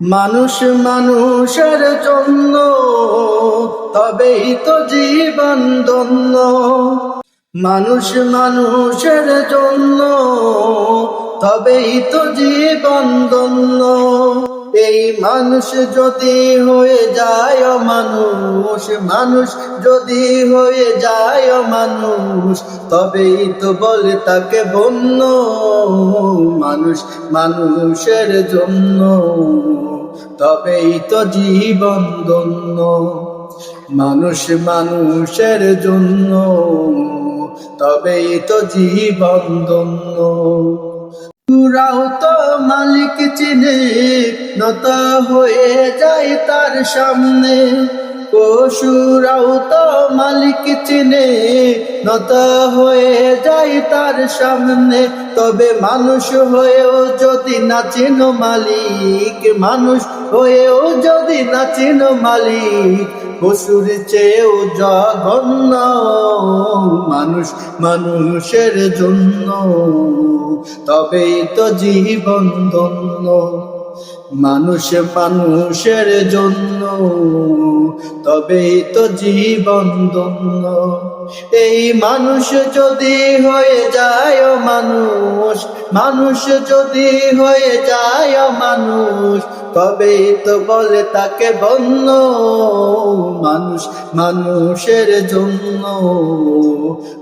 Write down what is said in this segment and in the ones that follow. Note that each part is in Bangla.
মানুষ মানুষের জন্য, তবেই তো জীবন ধন্য। মানুষ মানুষের জন্য, তবেই তো জীবন ধন্য। এই মানুষ যদি হয়ে যায় মানুষ মানুষ যদি হয়ে যায় মানুষ তবেই তো বলে তাকে বন্য। মানুষ মানুষের জন্য। তবেই তো জীবন ধন্য। মানুষ মানুষের জন্য। তবেই তো জীবন ধন্য। পুরাও তো মালিক চিনে, নত হয়ে যায় তার সামনে। পশুরাও তো মালিক চিনে, নত হয়ে যায় তার সামনে। তবে মানুষ হয়েও যদি না চিনো মালিক, মানুষ হয়েও যদি না মালিক, পশুর চেয়েও জঘন্য মানুষ মানুষের জন্য। তবেই তো জীবন ধন্য। মানুষ মানুষের জন্য, তবেই তো জীবন ধন্য। এই মানুষ যদি হয়ে যায় মানুষ মানুষ যদি হয়ে যায় মানুষ, তবেই তো বলে তাকে বন্য। মানুষ মানুষের জন্য,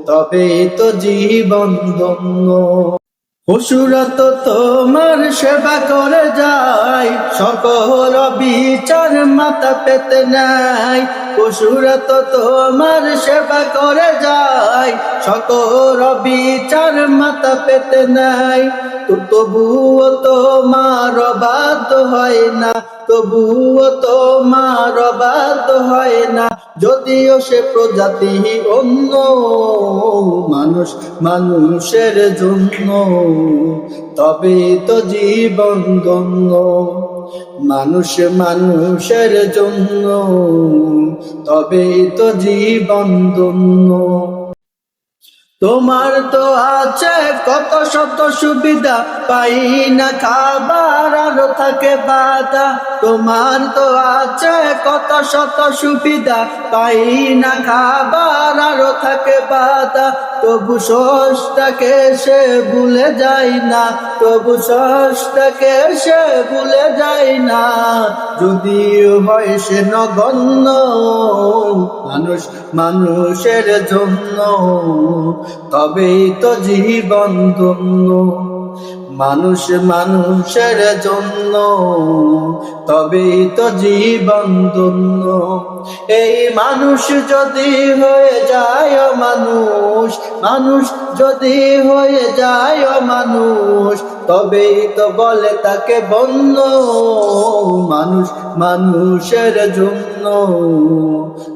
তবেই তো জীবন ধন্য। পশুরা তো তোমার সেবা করে যায়, সকল বিচার মাথা পেতে নাই। পশুরা তো তোমার সেবা করে যায়, সকল বিচার মাথা পেতে নাই। তো তবুও তোমার বাধ্য হয় না, তবুও তোমার বাধ্য হয় না। যদিও সে প্রজাতি অন্য, মানুষ মানুষের জন্য, তবে তো জীবন ধন্য মানুষ মানুষের জন্য, তবে তো জীবন ধন্য তোমার তো আছে কত শত সুবিধা, পাই না খাবার আরও থাকে বাধা। তোমার তো আছে কত শত সুবিধা, পাই না খাবার আরও থাকে বাধা। তবু ষষ্ঠটাকে সে ভুলে যায় না, তবু ষষ্ঠটাকে সে ভুলে যায় না। যদিও হয় সে নগণ্য, মানুষ মানুষের জন্য তবেই তো জীবন ধন্য। মানুষ মানুষের জন্য। তবেই তো জীবন ধন্য। এই মানুষ যদি হয়ে যায় মানুষ মানুষ যদি হয়ে যায় মানুষ, তবেই তো বলে তাকে বন্য। মানুষ মানুষের জন্য।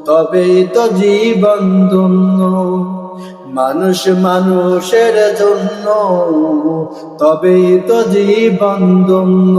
তবেই তো জীবন ধন্য। মানুষ মানুষের জন্য তবেই তো জীবন ধন্য।